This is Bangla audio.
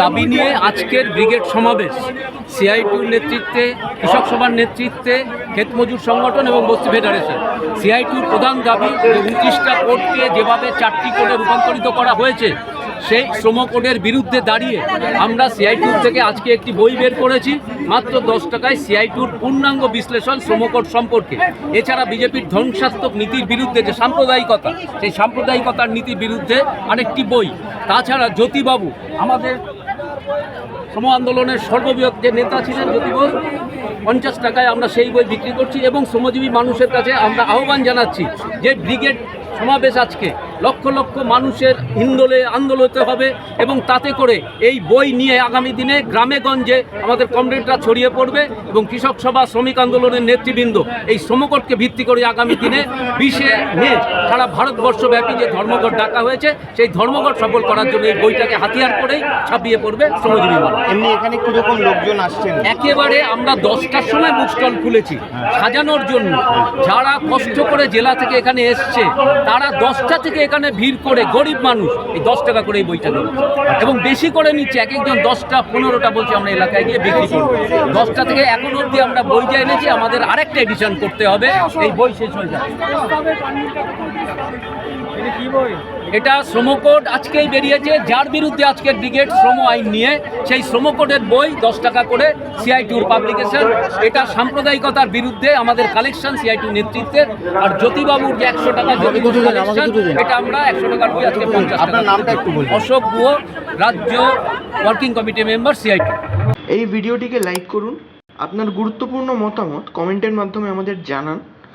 দাবি নিয়ে আজকের ব্রিগেড সমাবেশ। সিআইটিউর নেতৃত্বে, কৃষক সভার নেতৃত্বে ক্ষেত মজুর সংগঠন এবং বস্তি ফেডারেশন। সিআইটিউর প্রধান দাবি যে উনত্রিশটা কোর্টকে যেভাবে চারটি কোডে রূপান্তরিত করা হয়েছে, সেই শ্রম কোডের বিরুদ্ধে দাঁড়িয়ে আমরা সিআইটিউর থেকে আজকে একটি বই বের করেছি। মাত্র দশ টাকায় সিআইটিউর পূর্ণাঙ্গ বিশ্লেষণ শ্রম কোড সম্পর্কে। এছাড়া বিজেপির ধ্বংসাত্মক নীতির বিরুদ্ধে যে সাম্প্রদায়িকতা, সেই সাম্প্রদায়িকতার নীতির বিরুদ্ধে আরেকটি বই। তাছাড়া জ্যোতিবাবু, আমাদের শ্রম আন্দোলনের সর্ববৃহৎ যে নেতা ছিলেন জ্যোতি বোস, পঞ্চাশ টাকায় আমরা সেই বই বিক্রি করছি এবং শ্রমজীবী মানুষের কাছে আমরা আহ্বান জানাচ্ছি যে ব্রিগেড সমাবেশ আজকে লক্ষ লক্ষ মানুষের হিন্দোলে আন্দোলিত হবে এবং তাতে করে এই বই নিয়ে আগামী দিনে গ্রামে গঞ্জে আমাদের কমরেডরা ছড়িয়ে পড়বে এবং কৃষক সভা শ্রমিক আন্দোলনের নেতৃবৃন্দ এই শ্রমকটকে ভিত্তি করে আগামী দিনে বিশে মে সারা ভারতবর্ষব্যাপী যে ধর্মঘট ডাকা হয়েছে সেই ধর্মঘট সফল করার জন্য এই বইটাকে হাতিয়ার করেই ছাপিয়ে পড়বে শ্রমজীবী এমনি এখানে কীরকম লোকজন আসছেন? একেবারে আমরা দশটার সময় বুক স্টল খুলেছি। সাজানোর জন্য যারা কষ্ট করে জেলা থেকে এখানে এসছে তারা দশটা থেকে এখানে ভিড় করে গরিব মানুষ এই দশ টাকা করে এই বইটা নিচ্ছে এবং বেশি করে নিচ্ছে, এক একজন দশটা, পনেরোটা বলছে আমরা এলাকায় গিয়ে বিক্রি করব। দশটা থেকে এখন অবধি আমরা বইটা এনেছি, আমাদের আরেকটা এডিশন করতে হবে। এই বই শেষ হয়ে যাবে। এটা শ্রমকোড আজকেই বেরিয়েছে যার বিরুদ্ধে আজকের ব্রিগেড শ্রম আইন নিয়ে সেই শ্রমকোডের বই দশ টাকা করে সিআইটিউর পাবলিকেশন এটা সাম্প্রদায়িকতার বিরুদ্ধে আমাদের কালেকশন সিআইটিউর নেতৃত্বের আর জ্যোতিবাবুর যে একশো টাকা এটা আমরা একশো টাকার বই আজকে পঞ্চাশ আপনার টাকা। নামটা একটু বলুন। অশোক গুহ রাজ্য ওয়ার্কিং কমিটি মেম্বার সিআইটি এই ভিডিওটিকে লাইক করুন। আপনার গুরুত্বপূর্ণ মতামত কমেন্টের মাধ্যমে আমাদের জানান।